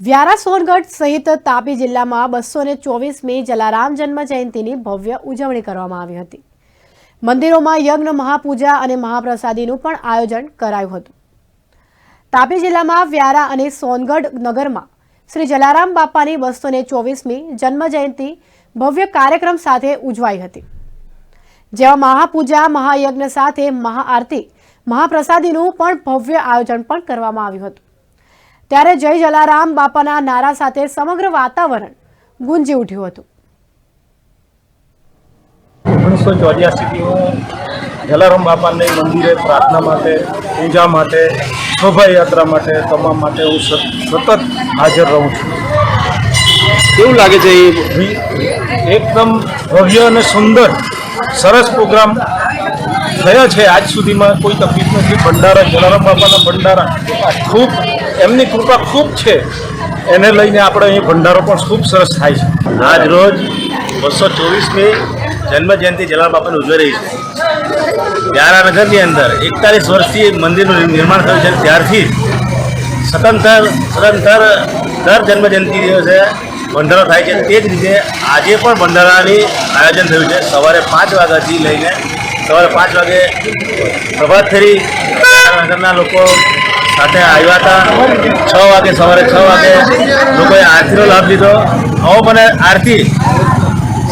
વ્યારા સોનગઢ સહિત તાપી જિલ્લામાં બસો ને ચોવીસમી જલારામ જન્મ જયંતિની ભવ્ય ઉજવણી કરવામાં આવી હતી. મંદિરોમાં યજ્ઞ, મહાપૂજા અને મહાપ્રસાદીનું પણ આયોજન કરાયું હતું. તાપી જિલ્લામાં વ્યારા અને સોનગઢ નગરમાં શ્રી જલારામ બાપાની બસો ને ચોવીસમી જન્મ જયંતિ ભવ્ય કાર્યક્રમ સાથે ઉજવાઈ હતી. જેમાં મહાપૂજા, મહાયજ્ઞ સાથે મહાઆરતી, મહાપ્રસાદીનું પણ ભવ્ય આયોજન પણ કરવામાં આવ્યું હતું. ત્યારે જય જલારામ બાપાના નારા સાથે સમગ્ર વાતાવરણ ગુંજી ઉઠ્યું હતું. ઓગણીસો ચોર્યાસીથી હું જલારામ બાપાને મંદિરે પ્રાર્થના માટે, પૂજા માટે, શોભાયાત્રા માટે, તમામ માટે હું સતત હાજર રહું છું. કેવું લાગે છે એ એકદમ ભવ્ય અને સુંદર, સરસ પ્રોગ્રામ થયા છે આજ સુધીમાં? કોઈ તકલીફ નથી? ભંડારા, જલારામ બાપાના ભંડારા ખૂબ એમની કૃપા ખૂબ છે. એને લઈને આપણે અહીં ભંડારો પણ ખૂબ સરસ થાય છે. આજ રોજ બસો ચોવીસમી જન્મજયંતિ જલાલ બાપાની ઉજવાઈ રહી છે. વ્યારાનગરની અંદર એકતાલીસ વર્ષથી મંદિરનું નિર્માણ થયું છે. ત્યારથી સતંતર સતંતર દર જન્મજયંતિ દિવસે ભંડારો થાય છે. તે જ રીતે આજે પણ ભંડારાની આયોજન થયું છે. સવારે પાંચ વાગ્યાથી લઈને સવારે પાંચ વાગે પ્રભાત ફેરી નગરના લોકો સાથે આવ્યા હતા. છ વાગે, સવારે છ વાગે લોકોએ આરતીનો લાભ લીધો. આવો મને આરતી.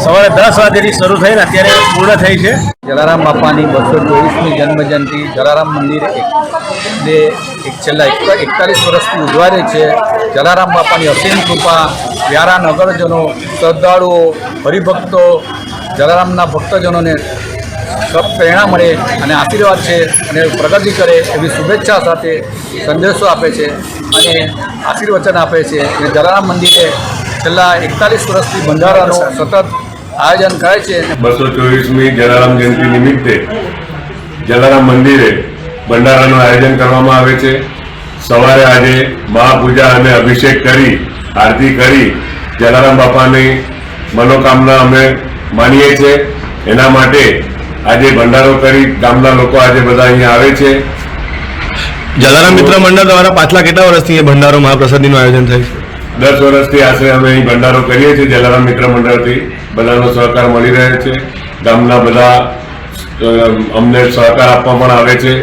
સવારે દસ વાગ્યાથી શરૂ થઈને અત્યારે પૂર્ણ થઈ છે. જલારામ બાપાની બસો ચોવીસમી જન્મજયંતિ, જલારામ મંદિર ને એક છેલ્લા એક એકતાલીસ વર્ષથી ઉજવાય છે. જલારામ બાપાની અસીમ કૃપા, વ્યારા નગરજનો, શ્રદ્ધાળુઓ, હરિભક્તો, જલારામના ભક્તજનોને પ્રેરણા મળે અને આશીર્વાદ છે અને પ્રગતિ કરે એવી શુભેચ્છા સાથે સંદેશો આપે છે અને આશીર્વચન આપે છે. અને જલારામ મંદિરે છેલ્લા એકતાલીસ વર્ષથી ભંડારાનું સતત આયોજન કરે છે. બસો ચોવીસમી જલારામ જયંતિ નિમિત્તે જલારામ મંદિરે ભંડારાનું આયોજન કરવામાં આવે છે. સવારે આજે મહાપૂજા અને અભિષેક કરી, આરતી કરી જલારામ બાપાની મનોકામના અમે માનીએ છીએ. એના માટે આજે ભંડારો કરી ગામના લોકો આજે બધા અહીંયા આવે છે. જલારામ મિત્ર મંડળ દ્વારા પાછલા કેટલા વર્ષથી એ ભંડારો મહાપ્રસાદીનું આયોજન થાય છે? દસ વર્ષથી આશરે અમે અહીં ભંડારો કરીએ છીએ જલારામ મિત્ર મંડળથી બધાનો સહકાર મળી રહે છે. ગામના બધા અમને સહકાર આપવા પણ આવે છે.